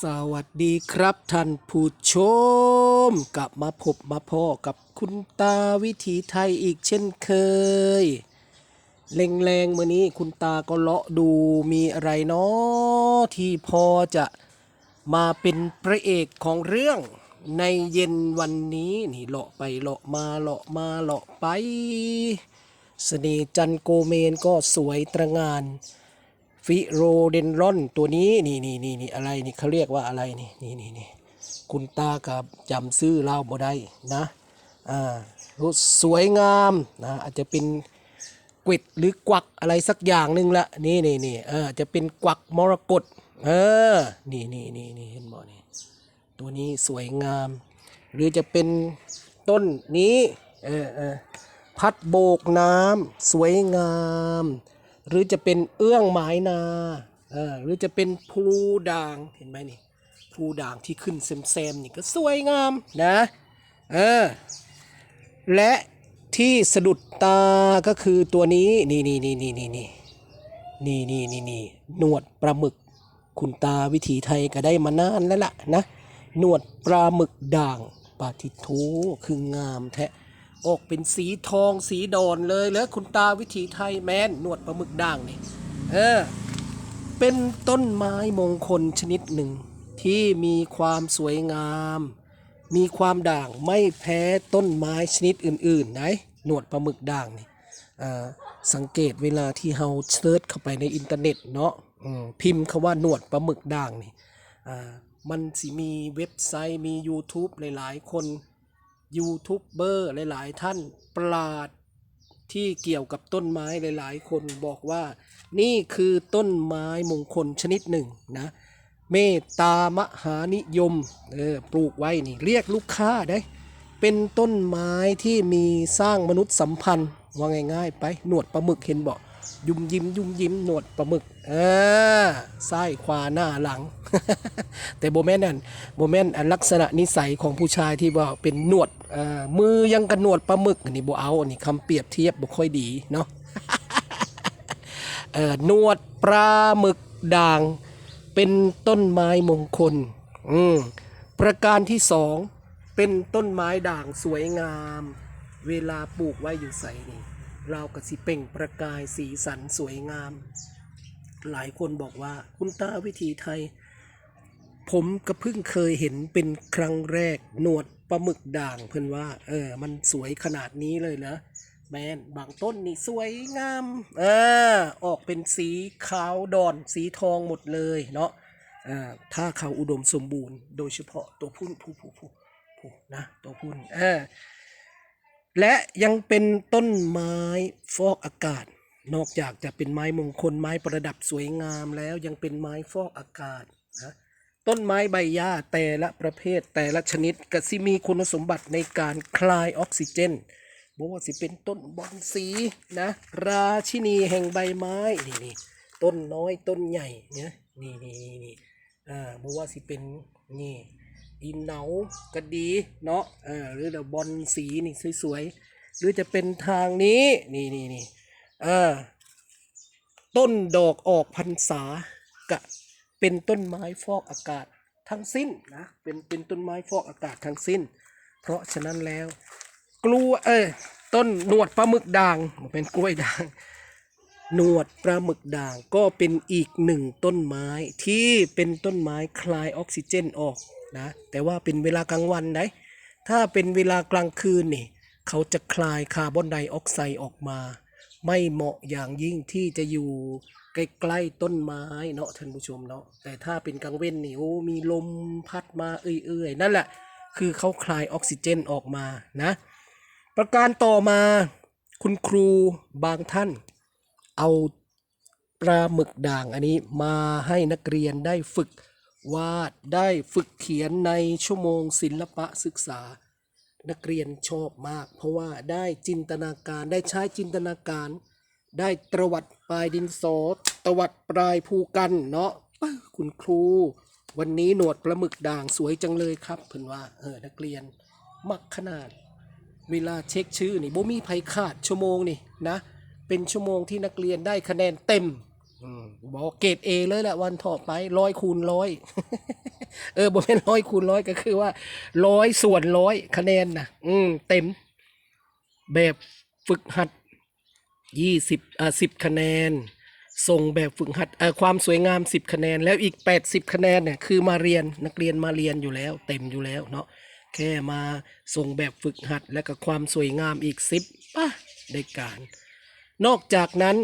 สวัสดีครับท่านผู้ชม กลับมาพบมาพ่อกับคุณตาวิถีไทยอีกเช่นเคยแรงๆมื่อนี้คุณตาก็เลาะดูมีอะไรเนาะที่พอจะมาเป็นพระเอกของเรื่องในเย็นวันนี้นี่เลาะไปเลาะมาเลาะมาเลาะไปสเสน่จันโกเมนก็สวยตระงาน ฟิโรเดนรอนตัวนี้นี่นี่นี่นี่อะไรนี่เขาเรียกว่าอะไรนี่นี่นี่นี่คุณตากับจำซื้อเล่าบ่ได้นะอ่ารูสวยงามนะอาจจะเป็นกวิดหรือกวักอะไรสักอย่างหนึ่งละนี่นี่นี่เออจะเป็นกวักมรกตเออนี่นี่นี่นี่เห็นบ่นี่ตัวนี้สวยงาม หรือจะเป็นต้นนี้เออเออพัดโบกน้ำสวยงาม หรือจะเป็นเอื้องไม้นาเออหรือจะเป็นพลูด่างเห็นไหมนี่พลูด่างที่ขึ้นเซมๆนี่ก็สวยงามนะเออและที่สะดุดตาก็คือตัวนี้นี่นี่นี่นี่นี่นี่นี่นี่นี่นี่หนวดปลาหมึกคุณตาวิถีไทยก็ได้มานานแล้วล่ะนะหนวดปลาหมึกด่างปาทิโทคืองามแท้ ออกเป็นสีทองสีดอนเลยแล้วคุณตาวิถีไทยแมนหนวดปลาหมึกด่างนี่เออเป็นต้นไม้มงคลชนิดหนึ่ง ที่มีความสวยงาม มีความด่างไม่แพ้ต้นไม้ชนิดอื่นๆไหนหนวดปลาหมึกด่างนี่อ่าสังเกตเวลาที่เฮาเซิร์ชเข้าไปในอินเทอร์เน็ตเนาะพิมพ์คาว่าหนวดปลาหมึกด่างนี่อ่ามันสิมีเว็บไซต์มี YouTube หลายๆ คน ยูทูบเบอร์หลายๆ ท่านปราดที่เกี่ยวกับต้นไม้หลายๆ คนบอกว่า นี่คือต้นไม้มงคลชนิดหนึ่งนะเมตตามหานิยมเออปลูกไว้นี่เรียกลูกค้าได้ เป็นต้นไม้ที่มีสร้างมนุษย์สัมพันธ์ว่าง่ายๆ ไปหนวดปลาหมึกเห็นบอก ยุมยิ้มยุมยิ้มหนวดปลาหมึกออซ้ายขวาหน้าหลัง แต่โบแมนนั่นโบแมนอันลักษณะนิสัยของผู้ชายที่ว่าเป็นหนวดอ่อมือยังกันหนวดปลาหมึกนนี้โบเอาอันนี้คำเปรียบเทียบบ่ค่อยดีเนาะเอ่อหนวดปลาหมึกด่างเป็นต้นไม้มงคลอืมประการที่สองเป็นต้นไม้ด่างสวยงาม เวลาปลูกไว้อยู่ใส่นี่ เรากระสิเป่งประกายสีสันสวยงาม หลายคนบอกว่าคุณตาวิถีไทย ผมก็เพิ่งเคยเห็นเป็นครั้งแรกหนวดปลาหมึกด่างเพื่อนว่า เออ มันสวยขนาดนี้เลยเหรอแมนบางต้นนี่สวยงามเออออกเป็นสีขาวดอนสีทองหมดเลยเนาะอ่าถ้าเขาอุดมสมบูรณ์ โดยเฉพาะตัวพุ่นผู้ผู้ผู้ผู้นะตัวพุ่นเออ และยังเป็นต้นไม้ฟอกอากาศ นอกจากจะเป็นไม้มงคลไม้ประดับสวยงามแล้วยังเป็นไม้ฟอกอากาศนะต้นไม้ใบหญ้าแต่ละประเภทแต่ละชนิดก็สิมีคุณสมบัติในการคลายออกซิเจนบอกว่าสิเป็นต้นบอนสีนะราชินีแห่งใบไม้นี่นี่ต้นน้อยต้นใหญ่เนี่ยนี่นี่นี่อ่าบอกว่าสิเป็นนี่ อีเหนาก็ดีเนาะเออหรือเดบอลสีนี่สวยๆ หรือจะเป็นทางนี้นี่นี่นี่เออต้นดอกออกพรรษากะเป็นต้นไม้ฟอกอากาศทั้งสิ้นนะเป็นเป็นต้นไม้ฟอกอากาศทั้งสิ้น เพราะฉะนั้นแล้ว กลัวเออต้นหนวดปลาหมึกด่างเป็นกล้วยด่างหนวดปลาหมึกด่างก็เป็นอีกหนึ่งต้นไม้ที่เป็นต้นไม้คลายออกซิเจนออก นะแต่ว่าเป็นเวลากลางวันนะถ้าเป็นเวลากลางคืนนี่เขาจะคลายคาร์บอนไดออกไซด์ออกมา ไม่เหมาะอย่างยิ่งที่จะอยู่ใกล้ๆต้นไม้เนาะท่านผู้ชมเนาะแต่ถ้าเป็นกลางเว้นนี่โอ้มีลมพัดมาเอื่อยๆนั่นแหละคือเขาคลายออกซิเจนออกมานะ ประการต่อมาคุณครูบางท่าน เอาปลาหมึกด่างอันนี้มาให้นักเรียนได้ฝึก วาดได้ฝึกเขียนในชั่วโมงศิลปะศึกษา นักเรียนชอบมาก เพราะว่าได้จินตนาการได้ใช้จินตนาการ ได้ตรวัดปลายดินสอตวัดปลายภูกันเนาะป๊ะคุณครู วันนี้หนวดปลาหมึกด่างสวยจังเลยครับเพิ่นว่าเออนักเรียน มักขนาด เวลาเช็คชื่อนี่บ่มีภัยขาดชั่วโมงนี่นะเป็นชั่วโมงที่นักเรียนได้คะแนนเต็ม อืมบอกเกรดเอเลยแหละวันต่อไปร้อยคูณร้อยเออบ่เป็นร้อยคูณร้อยก็คือว่าร้อยส่วนร้อยคะแนนนะอืมเต็ม แบบฝึกหัดยี่สิบอ่าสิบคะแนน ส่งแบบฝึกหัดเอ่อความสวยงามสิบคะแนน แล้วอีกแปดสิบคะแนนเนี่ยคือมาเรียนนักเรียนมาเรียนอยู่แล้ว เต็มอยู่แล้วเนาะแค่มาส่งแบบฝึกหัด และก็ความสวยงามอีกสิบป่ะได้การ นอกจากนั้น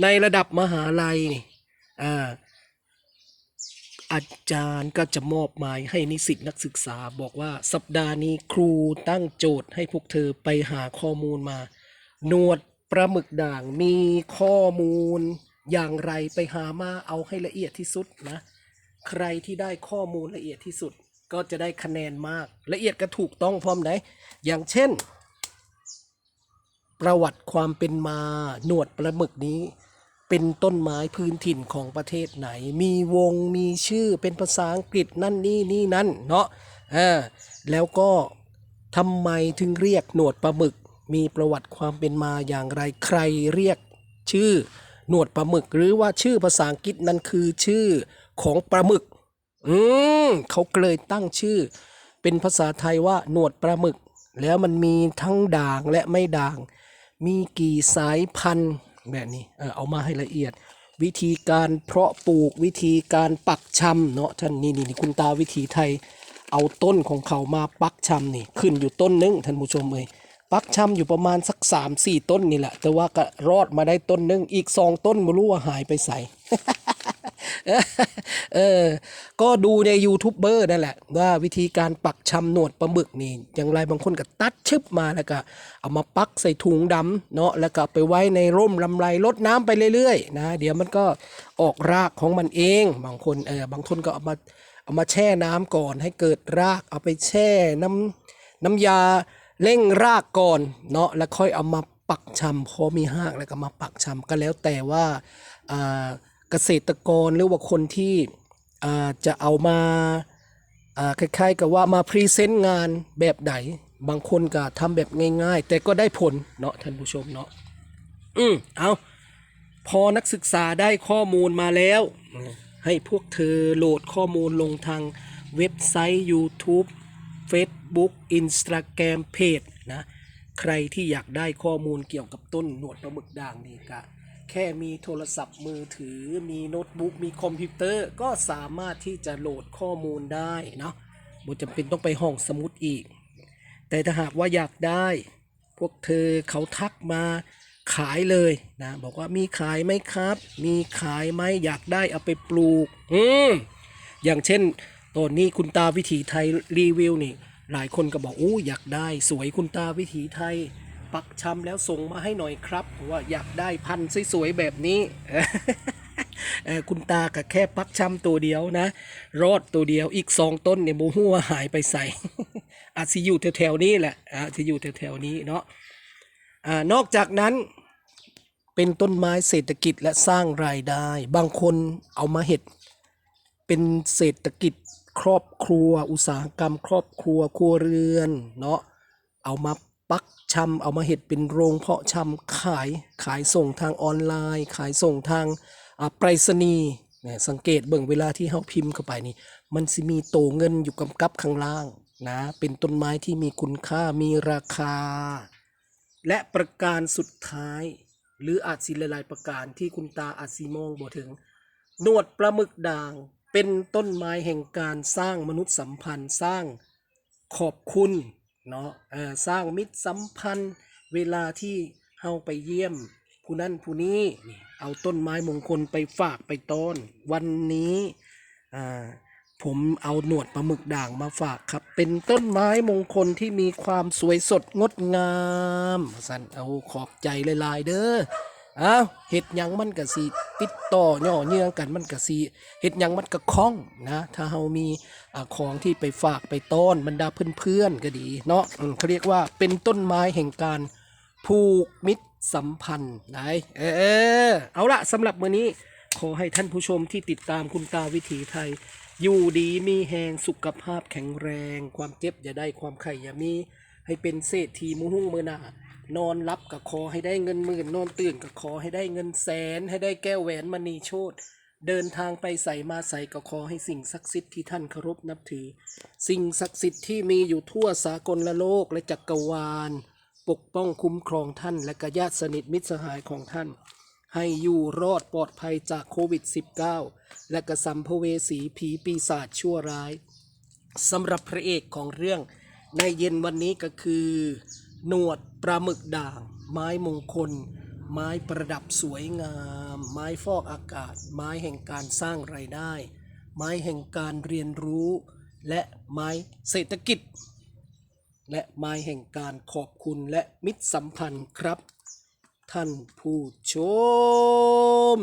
ในระดับมหาลัยนี่อ่าอาจารย์ก็จะมอบหมายให้นิสิตนักศึกษา บอกว่าสัปดาห์นี้ครูตั้งโจทย์ให้พวกเธอไปหาข้อมูลมา หนวดปลาหมึกด่างมีข้อมูลอย่างไรไปหามาเอาให้ละเอียดที่สุดนะ ใครที่ได้ข้อมูลละเอียดที่สุด ก็จะได้คะแนนมากละเอียดก็ถูกต้องพร้อมไหนอย่างเช่น ประวัติความเป็นมาหนวดปลาหมึกนี้ เป็นต้นไม้พื้นถิ่นของประเทศไหน มีวงมีชื่อเป็นภาษาอังกฤษนั่นนี่นี่นั่นเนาะอ่าแล้วก็ทำไมถึงเรียกหนวดปลาหมึก มีประวัติความเป็นมาอย่างไรใครเรียกชื่อหนวดปลาหมึก หรือว่าชื่อภาษาอังกฤษนั้นคือชื่อของปลาหมึก อืมเขาเลยตั้งชื่อ เป็นภาษาไทยว่าหนวดปลาหมึก แล้วมันมีทั้งด่างและไม่ด่าง มีกี่สายพันธุ์แบบนี้เออเอามาให้ละเอียด วิธีการเพาะปลูกวิธีการปักชำเนาะท่านนี่นี่นี่คุณตาวิธีไทย เอาต้นของเขามาปักชำนี่ ขึ้นอยู่ต้นนึงท่านผู้ชมเอ้ยปักชำอยู่ประมาณสักสามสี่ต้นนี่แหละ แต่ว่าก็รอดมาได้ต้นนึงอีกสองต้นไม่รู้ว่าหายไปใส่ เออ ก็ดูในยูทูบเบอร์นั่นแหละ ว่าวิธีการปักชำหนวดปลาหมึกนี่ อย่างไรบางคนก็ตัดชึบมาแล้วก็ เอามาปักใส่ถุงดำเนาะแล้วก็ไปไว้ในร่มลำไรลดน้ำไปเรื่อยๆ นะ เดี๋ยวมันก็ออกรากของมันเอง บางคนเออบางคนก็เอามาเอามาแช่น้ำก่อนให้เกิดรากเอาไปแช่น้ำน้ำยาเร่งรากก่อนเนาะแล้วค่อยเอามาปักชำพอมีหากแล้วก็มาปักชำก็แล้วแต่ว่าอ่า เกษตรกรหรือว่าคนที่จะเอามาอ่าคล้ายๆกับว่ามาพรีเซนต์งานแบบไหนบางคนก็ทำแบบง่าย ๆ แต่ก็ได้ผลเนาะท่านผู้ชมเนาะอืมเอาพอนักศึกษาได้ข้อมูลมาแล้ว ให้พวกเธอโหลดข้อมูลลงทางเว็บไซต์ YouTube Facebook Instagram Page นะ ใครที่อยากได้ข้อมูลเกี่ยวกับต้นหนวดปลาหมึกด่างนี่ก็ แค่มีโทรศัพท์มือถือ มีโน้ตบุ๊ก มีคอมพิวเตอร์ ก็สามารถที่จะโหลดข้อมูลได้เนาะบ่จำเป็นต้องไปห้องสมุดอีก แต่ถ้าหากว่าอยากได้ พวกเธอเขาทักมาขายเลยนะ บอกว่ามีขายไหมครับ มีขายไหมอยากได้เอาไปปลูก อืมอย่างเช่นตอนนี้คุณตาวิถีไทยรีวิวนี่ หลายคนก็บอกอู้อยากได้ สวยคุณตาวิถีไทย ปักชำแล้วส่งมาให้หน่อยครับว่าอยากได้พันธุ์สวยๆแบบนี้เออคุณตากับแค่ปักชำตัวเดียวนะ รอดตัวเดียวอีกสองต้นเนี่ยโมหัวหายไปใส่อาจจะอยู่แถวๆนี้แหละอาจจะอยู่แถวๆนี้เนาะอนอกจากนั้นเป็นต้นไม้เศรษฐกิจและสร้างรายได้ บางคนเอามาเห็ด เป็นเศรษฐกิจครอบครัว อุตสาหกรรม ครอบครัวครัวเรือนเนาะเอามา ปักชำเอามาเห็ดเป็นโรงเพาะชำขายขายส่งทางออนไลน์ ขายส่งทางไปรษณีย์เนี่ยสังเกตเบิ่งเวลาที่เฮาพิมพ์เข้าไปนี่ มันสิมีโตเงินอยู่กำกับข้างล่างนะเป็นต้นไม้ที่มีคุณค่ามีราคา และประการสุดท้าย หรืออาจสิหลายๆประการที่คุณตาอาจสิมองบ่ถึงหนวดปลาหมึกด่าง เป็นต้นไม้แห่งการสร้างมนุษยสัมพันธ์สร้างขอบคุณ เนาะอ่อสร้างมิตรสัมพันธ์ เวลาที่เฮาไปเยี่ยม ผู้นั้นผู้นี้นี่เอาต้นไม้มงคลไปฝากไปต้น วันนี้อ่าผมเอาหนวดปลาหมึกด่างมาฝากครับ เป็นต้นไม้มงคลที่มีความสวยสดงดงามสันเอาขอบใจลายๆเด้อ อ้าวเห็ดหยังมันก็สิติดต่อย่อเนื่องกันมันก็สิเห็ดหยังมันก็คล่องนะ ถ้าเฮามีอของที่ไปฝากไปต้อนบรรดาเพื่อนๆก็ดีเนาะเขาเรียกว่าเป็นต้นไม้แห่งการผูกมิตรสัมพันธ์ไหนเออเอาละสำหรับมื้อนี้ขอให้ท่านผู้ชมที่ติดตามคุณตาวิถีไทย อยู่ดีมีแหงสุขภาพแข็งแรง ความเจ็บอย่าได้ความไข่อย่ามี ให้เป็นเศรษฐีมุหุ่งมือหนา นอนรับก็ขอให้ได้เงินหมื่นนอนตื่นก็ขอให้ได้เงินแสน ให้ได้แก้วแหวนมณีโชตเดินทางไปใส่มาใส่ก็ขอให้สิ่งศักดิ์สิทธิ์ที่ท่านเคารพนับถือ สิ่งศักดิ์สิทธิ์ที่มีอยู่ทั่วสากลละโลกและจักรวาล ปกป้องคุ้มครองท่านและกญาติสนิทมิตรสหายของท่าน ให้อยู่รอดปลอดภัยจากโควิด -19 และกระสัมภเวสีผีปีศาจชั่วร้ายสำหรับพระเอกของเรื่องในเย็นวันนี้ก็คือ หนวด ปลาหมึกด่าง ไม้มงคล ไม้ประดับสวยงาม ไม้ฟอกอากาศ ไม้แห่งการสร้างไรายได้ ไม้แห่งการเรียนรู้ และไม้เศรษฐกิจ และไม้แห่งการขอบคุณและมิตรสัมพันธ์ครับ ท่านผู้ชม